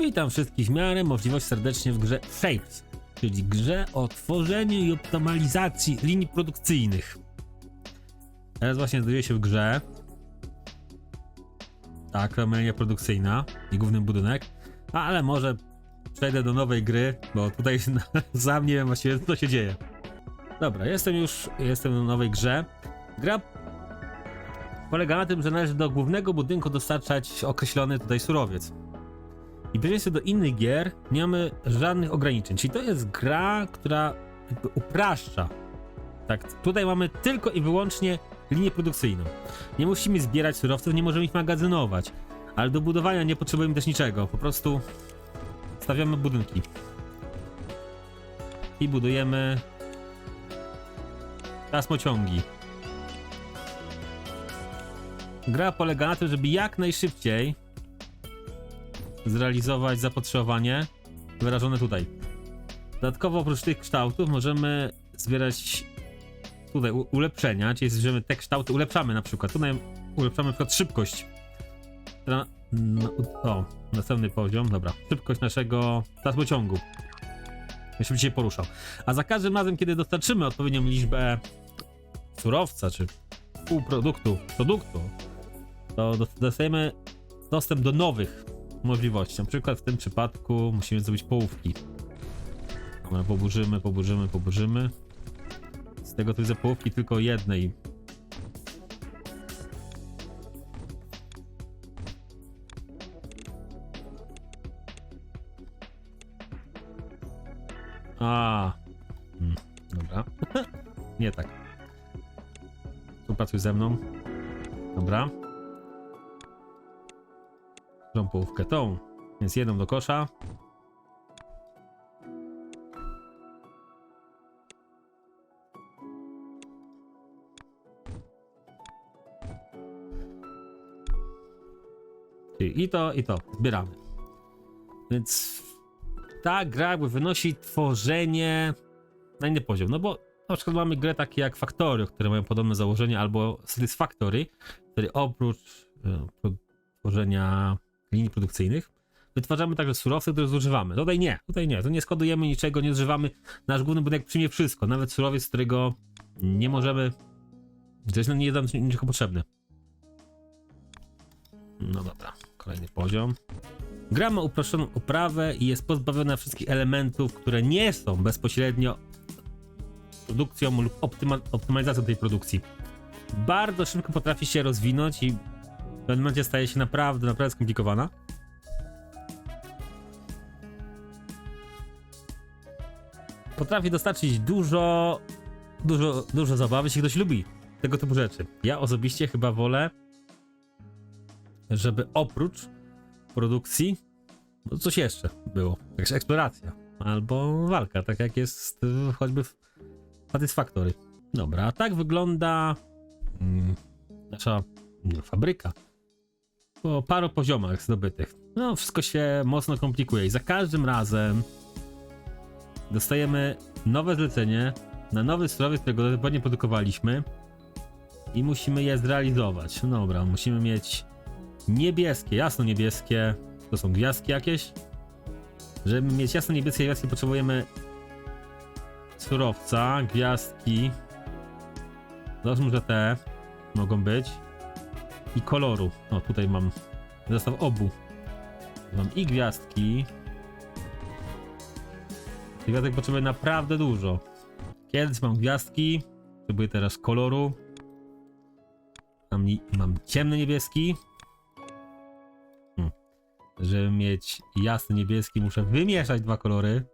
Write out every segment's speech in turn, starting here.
Witam wszystkich w miarę możliwość serdecznie w grze Shapes, czyli grze o tworzeniu i optymalizacji linii produkcyjnych. Teraz właśnie znajduję się w grze. Tak, linia produkcyjna i główny budynek, ale może przejdę do nowej gry, bo tutaj sam nie wiem właściwie co się dzieje. Dobra, jestem już, jestem w nowej grze. Gra polega na tym, że należy do głównego budynku dostarczać określony tutaj surowiec. I przeciwieństwie do innych gier nie mamy żadnych ograniczeń. Czyli to jest gra, która jakby upraszcza. Tak, tutaj mamy tylko i wyłącznie linię produkcyjną. Nie musimy zbierać surowców, nie możemy ich magazynować. Ale do budowania nie potrzebujemy też niczego. Po prostu stawiamy budynki. I budujemy tasmociągi. Gra polega na tym, żeby jak najszybciej zrealizować zapotrzebowanie wyrażone tutaj. Dodatkowo oprócz tych kształtów możemy zbierać tutaj ulepszenia, czyli zbierzemy te kształty, ulepszamy na przykład. Tutaj ulepszamy na przykład szybkość. No, o, następny poziom, dobra. Szybkość naszego tasmociągu. Żeby się poruszał. A za każdym razem, kiedy dostarczymy odpowiednią liczbę surowca, czy półproduktu, produktu, to dos- dostajemy dostęp do nowych możliwości. Na przykład w tym przypadku musimy zrobić połówki. Dobra, poburzymy, poburzymy, poburzymy. Z tego tu widzę połówki tylko jednej. A, hmm, dobra. Nie tak. Współpracuj ze mną. Dobra. Tą połówkę tą. Więc jedną do kosza. Czyli i to, i to. Zbieramy. Więc ta gra jakby wynosi tworzenie na inny poziom. No bo na przykład mamy grę takie jak Factory, które mają podobne założenie, albo Satisfactory, który oprócz e, tworzenia linii produkcyjnych, wytwarzamy także surowce, które zużywamy. Tutaj nie, tutaj nie, tu nie składujemy niczego, nie zużywamy. Nasz główny budynek przyjmie wszystko, nawet surowiec, którego nie możemy, to jest nam nie niczego potrzebny. No dobra, kolejny poziom. Gra ma uproszczoną oprawę i jest pozbawiona wszystkich elementów, które nie są bezpośrednio produkcją lub optyma optymalizacją tej produkcji. Bardzo szybko potrafi się rozwinąć i w pewnym momencie staje się naprawdę, naprawdę skomplikowana. Potrafi dostarczyć dużo, dużo, dużo zabawy, jeśli ktoś lubi tego typu rzeczy. Ja osobiście chyba wolę, żeby oprócz produkcji, no coś jeszcze było. Jakaś eksploracja albo walka, tak jak jest choćby w Satisfactory. Dobra, a tak wygląda mm, nasza fabryka po paru poziomach zdobytych. No, wszystko się mocno komplikuje i za każdym razem dostajemy nowe zlecenie na nowy surowiec, którego do tej pory nie produkowaliśmy i musimy je zrealizować. No dobra, musimy mieć niebieskie, jasno niebieskie, to są gwiazdki jakieś. Żeby mieć jasno niebieskie gwiazdki potrzebujemy surowca, gwiazdki. Załóżmy, że te mogą być. I koloru. O, tutaj mam zestaw obu. Mam i gwiazdki. Tych Gwiazdek potrzebuję naprawdę dużo. Kiedyś mam gwiazdki. Potrzebuję teraz koloru. Mam, mam ciemny niebieski. Hmm. Żeby mieć jasny niebieski, muszę wymieszać dwa kolory.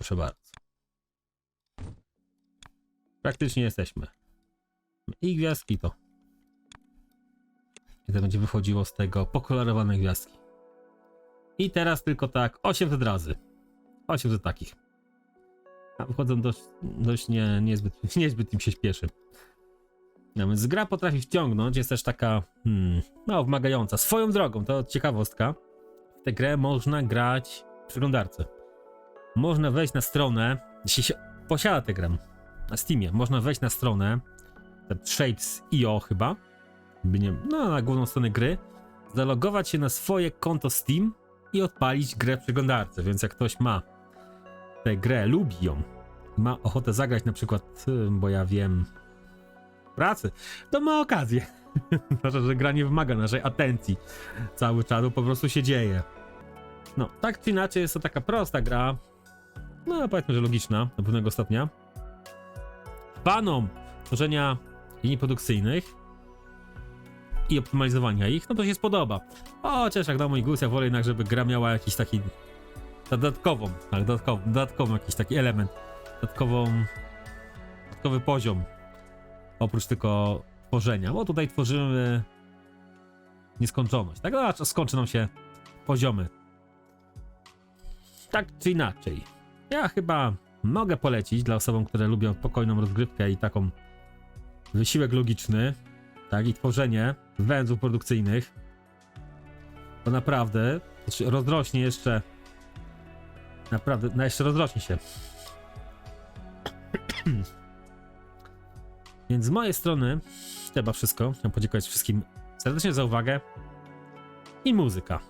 Proszę bardzo. Praktycznie jesteśmy. I gwiazdki to. I to będzie wychodziło z tego pokolorowane gwiazdki. I teraz tylko tak 800 razy. 800 takich. A wychodzą dość, dość nie, niezbyt, niezbyt im się śpieszy. No więc gra potrafi wciągnąć, jest też taka, hmm, no, wymagająca. Swoją drogą, to ciekawostka. W tę grę można grać w przeglądarce. Można wejść na stronę, jeśli się posiada tę grę na Steamie. Można wejść na stronę Shapes.io chyba, nie, no na główną stronę gry, zalogować się na swoje konto Steam i odpalić grę w przeglądarce, więc jak ktoś ma tę grę, lubi ją, ma ochotę zagrać na przykład, bo ja wiem, pracy, to ma okazję. Zwłaszcza, że gra nie wymaga naszej atencji cały czas, po prostu się dzieje. No, tak czy inaczej jest to taka prosta gra, no powiedzmy, że logiczna do pewnego stopnia. Panom tworzenia linii produkcyjnych i optymalizowania ich, no to się spodoba. Chociaż jak na mój gust, ja wolę jednak, żeby gra miała jakiś taki dodatkową, tak, dodatkowy, dodatkową jakiś taki element, dodatkową, dodatkowy poziom, oprócz tylko tworzenia, bo tutaj tworzymy nieskończoność, tak? A skończy nam się poziomy. Tak czy inaczej, ja chyba mogę polecić dla osobom, które lubią spokojną rozgrywkę i taką wysiłek logiczny, tak, i tworzenie węzłów produkcyjnych, to naprawdę rozrośnie jeszcze naprawdę, no jeszcze rozrośnie się. Więc z mojej strony chyba wszystko. Chciałem podziękować wszystkim serdecznie za uwagę i muzyka.